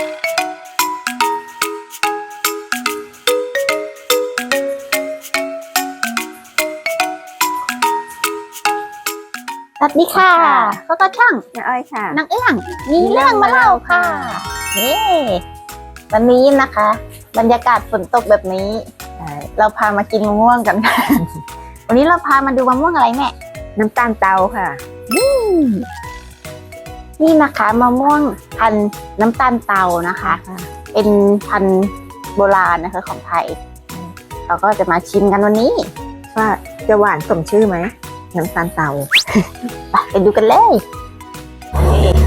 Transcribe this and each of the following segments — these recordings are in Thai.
สวัสดีค่ะค่ะก็ก็ช่างแม่อ้อยค่ะนางเอื้องมีเรื่องมาเล่าค่ะนี่วันนี้นะคะ บรรยากาศฝนตกแบบนี้ เราพามากินมะม่วงกันค่ะวันนี้เราพามาดูมะม่วงอะไรแม่น้ำตาลเตาค่ะ นี่นะคะมะม่วงพันธุ์น้ำตาลเตานะคะ เป็นพันธุ์โบราณนะคะของไทย เราก็จะมาชิมกันวันนี้ ว่าจะหวานสมชื่อไหมน้ำตาลเตาไปไปดูกันเลย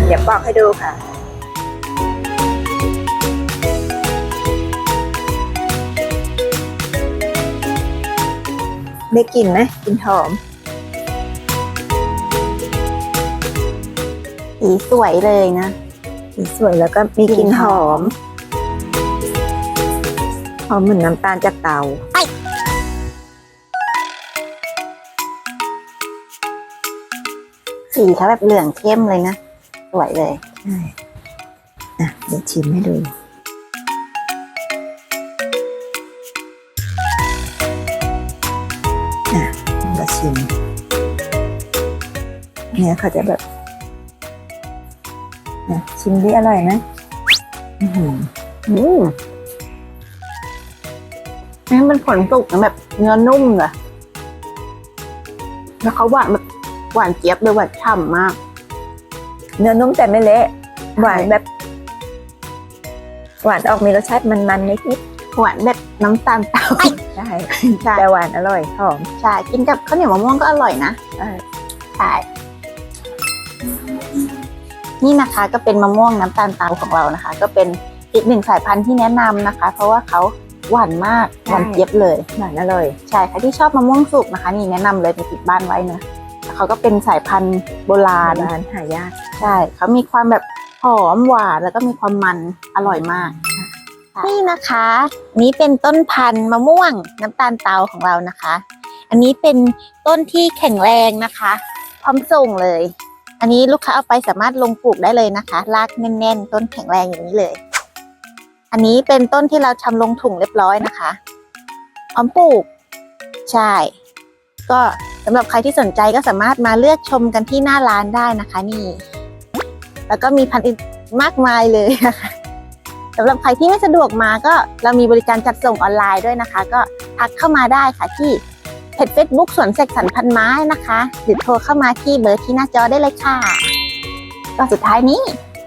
เดี๋ยวบอกให้ดูค่ะ ได้กลิ่นไหมกลิ่นหอม สีสวยเลยนะ สีสวยแล้วก็มีกลิ่นหอม หอมเหมือนน้ำตาลจากเตาสีเขาแบบเหลืองเข้มเลยนะ สวยเลยใช่อะเดี๋ยวชิมให้ดูอะเราชิม เนี่ยเขาจะแบบอะ ชิมดิอร่อยไหมอื้อหืออืมนี่มันผลสุกนะแบบเนื้อนุ่มเลยแล้วเขาหวานแบบหวานเจี๊ยบเลยหวานฉ่ำมาก เนื้อนุ่มแต่ไม่เละหวานแบบ หวานออกมีรสชาติมันๆนิดหวานแบบน้ำตาลเต้าๆใช่ใช่แต่หวานอร่อยหอมใช่กินกับข้าวเหนียวมะม่วงก็อร่อยนะใช่ใช่ นี่นะคะก็เป็นมะม่วงน้ำตาลเตาของเรานะคะ ก็เป็นอีกหนึ่งสายพันธุ์ที่แนะนำนะคะ เพราะว่าเขาหวานมากหวานเจี๊ยบเลยหวานอร่อยใช่ใครที่ชอบมะม่วงสุกนะคะ นี่แนะนำเลยไปติดบ้านไว้นะแล้วเขาก็เป็นสายพันธุ์โบราณร้านหายากใช่เขามีความแบบหอมหวานแล้วก็มีความมันอร่อยมากนี่นะคะ นี่เป็นต้นพันธุ์มะม่วงน้ำตาลเตาของเรานะคะ อันนี้เป็นต้นที่แข็งแรงนะคะ พร้อมส่งเลย อันนี้ลูกค้าเอาไปสามารถลงปลูกได้เลยนะคะ รากแน่นๆ ต้นแข็งแรงอย่างนี้เลย อันนี้เป็นต้นที่เราทำลงถุงเรียบร้อยนะคะพร้อมปลูก ใช่ ก็สำหรับใครที่สนใจก็สามารถมาเลือกชมกันที่หน้าร้านได้นะคะนี่ แล้วก็มีพันธุ์มากมายเลยนะคะสำหรับใครที่ไม่สะดวกมาก็เรามีบริการจัดส่งออนไลน์ด้วยนะคะ ก็ทักเข้ามาได้ค่ะที่ เพจเฟซบุ๊กสวนเสกสรรพันไม้นะคะ หรือโทรเข้ามาที่เบอร์ที่หน้าจอได้เลยค่ะ ก็สุดท้ายนี้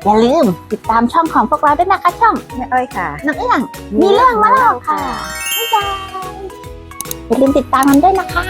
อย่าลืมติดตามช่องของพวกเราด้วยนะคะช่องแม่อ้อยค่ะนักเอื้องมีเรื่องมาเล่าค่ะบ๊ายบายอย่าลืมติดตามมันด้วยนะคะ